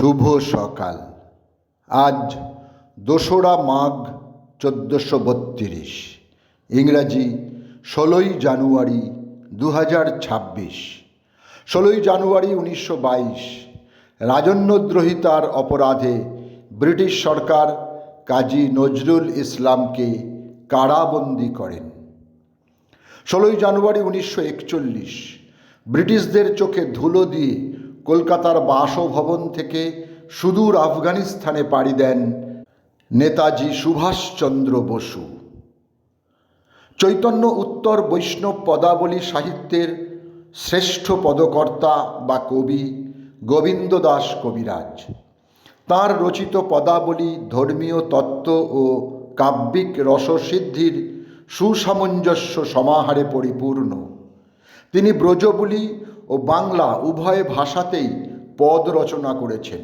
শুভ সকাল। আজ দোসরা মাঘ চোদ্দোশো বত্রিশ। ইংরাজি, ষোলোই জানুয়ারি দু হাজার ছাব্বিশ। ষোলোই জানুয়ারি উনিশশো বাইশ। রাজন্যদ্রোহিতার অপরাধে ব্রিটিশ সরকার কাজী নজরুল ইসলামকে কারাবন্দি করেন। ষোলোই জানুয়ারি উনিশশো একচল্লিশ। ব্রিটিশদের চোখে ধুলো দিয়ে কলকাতার বাসভবন থেকে সুদূর আফগানিস্তানে পাড়ি দেন নেতাজি সুভাষচন্দ্র বসু। চৈতন্য উত্তর বৈষ্ণব পদাবলী সাহিত্যের শ্রেষ্ঠ পদকর্তা বা কবি গোবিন্দ দাস কবিরাজ। তাঁর রচিত পদাবলী ধর্মীয় তত্ত্ব ও কাব্যিক রসসিদ্ধির সুসামঞ্জস্য সমাহারে পরিপূর্ণ। তিনি ব্রজবুলি ও বাংলা উভয় ভাষাতেই পদ রচনা করেছেন।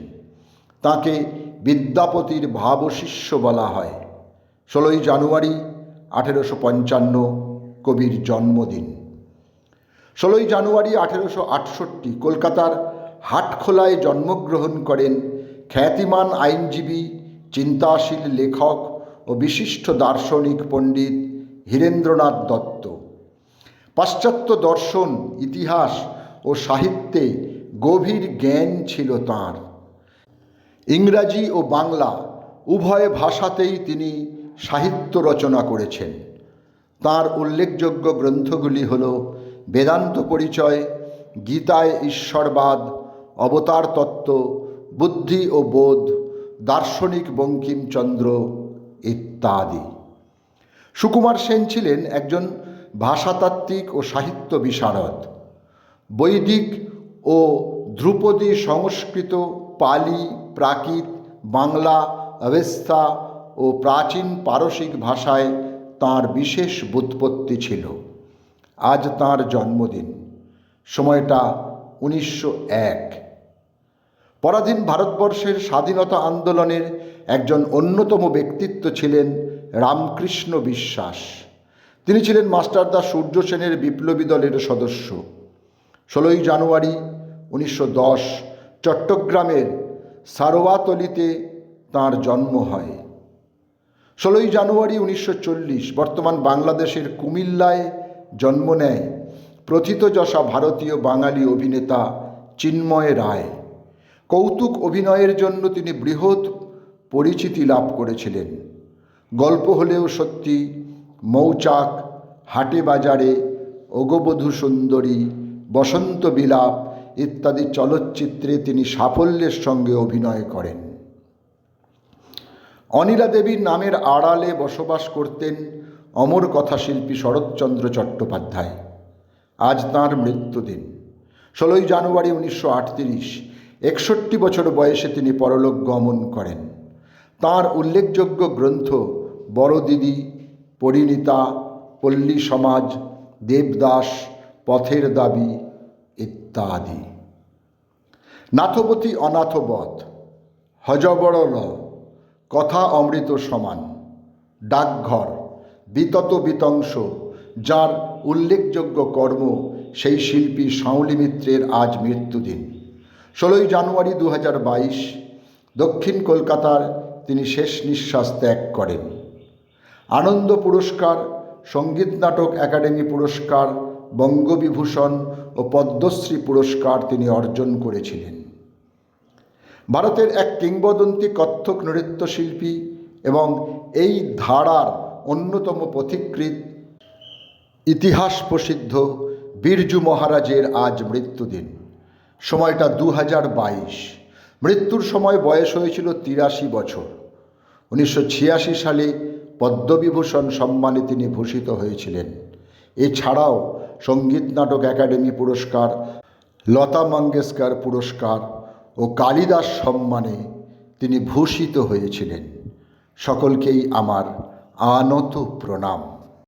তাকে বিদ্যাপতির ভাবশিষ্য বলা হয়। ষোলোই জানুয়ারি আঠেরোশো পঞ্চান্ন কবির জন্মদিন। ষোলোই জানুয়ারি আঠেরোশো আটষট্টি কলকাতার হাটখোলায় জন্মগ্রহণ করেন খ্যাতিমান আইনজীবী, চিন্তাশীল লেখক ও বিশিষ্ট দার্শনিক পণ্ডিত হীরেন্দ্রনাথ দত্ত। পাশ্চাত্য দর্শন, ইতিহাস ও সাহিত্যে গভীর জ্ঞান ছিল তাঁর। ইংরাজি ও বাংলা উভয় ভাষাতেই তিনি সাহিত্য রচনা করেছেন। তার উল্লেখযোগ্য গ্রন্থগুলি হল বেদান্ত পরিচয়, গীতায় ঈশ্বরবাদ, অবতার তত্ত্ব, বুদ্ধি ও বোধ, দার্শনিক বঙ্কিমচন্দ্র ইত্যাদি। সুকুমার সেন ছিলেন একজন ভাষাতাত্ত্বিক ও সাহিত্য বিশারদ। বৈদিক ও ধ্রুপদী সংস্কৃত পালি, প্রাকৃত, বাংলা অবেস্তা ও প্রাচীন পারসিক ভাষায় তাঁর বিশেষ বুৎপত্তি ছিল। আজ তাঁর জন্মদিন। সময়টা উনিশশো এক। পরাধীন ভারতবর্ষের স্বাধীনতা আন্দোলনের একজন অন্যতম ব্যক্তিত্ব ছিলেন রামকৃষ্ণ বিশ্বাস। তিনি ছিলেন মাস্টারদা সূর্য সেনের বিপ্লবী দলের সদস্য। ষোলোই জানুয়ারি উনিশশো দশ চট্টগ্রামের সারোয়াতলিতে তাঁর জন্ম হয়। ষোলোই জানুয়ারি উনিশশো চল্লিশ বর্তমান বাংলাদেশের কুমিল্লায় জন্ম নেয় প্রথিতযশা ভারতীয় বাঙালি অভিনেতা চিন্ময় রায়। কৌতুক অভিনয়ের জন্য তিনি বৃহৎ পরিচিতি লাভ করেছিলেন। গল্প হলেও সত্যি মৌচাক হাটে বাজারে অগবধূ সুন্দরী বসন্ত বিলাপ ইত্যাদি চলচ্চিত্রে তিনি সাফল্যের সঙ্গে অভিনয় করেন। অনিলা দেবীর নামের আড়ালে বসবাস করতেন অমর কথাশিল্পী শরৎচন্দ্র চট্টোপাধ্যায়। আজ তাঁর মৃত্যুদিন। ষোলোই জানুয়ারি উনিশশো আটত্রিশ, একষট্টি বছর বয়সে তিনি পরলোক গমন করেন। তাঁর উল্লেখযোগ্য গ্রন্থ বড়দিদি, পরিণীতা, পল্লী সমাজ, দেবদাস পথের দাবি ইত্যাদি। নাথপতি অনাথবধ হজবড়ল কথা অমৃত সমান, ডাকঘর, বিতত বিতংশ, যার উল্লেখযোগ্য কর্ম সেই শিল্পী শাওলি মিত্রের আজ মৃত্যুদিন। ষোলোই জানুয়ারি দু দক্ষিণ কলকাতার তিনি শেষ নিঃশ্বাস ত্যাগ করেন। আনন্দ পুরস্কার, সংগীত নাটক একাডেমি পুরস্কার বঙ্গবিভূষণ ও পদ্মশ্রী পুরস্কার তিনি অর্জন করেছিলেন। ভারতের এক কিংবদন্তি কত্থক নৃত্যশিল্পী এবং এই ধারার অন্যতম পথিকৃৎ, ইতিহাস প্রসিদ্ধ বীরজু মহারাজের আজ মৃত্যুদিন। সময়টা দু হাজার বাইশ। মৃত্যুর সময় বয়স হয়েছিল তিরাশি বছর। উনিশশো ছিয়াশি সালে পদ্মবিভূষণ সম্মানে তিনি ভূষিত হয়েছিলেন। এছাড়াও সংগীত নাটক একাডেমি পুরস্কার, লতা মঙ্গেশকর পুরস্কার ও কালিদাস সম্মানে তিনি ভূষিত হয়েছিলেন। সকলকেই আমার আনত প্রণাম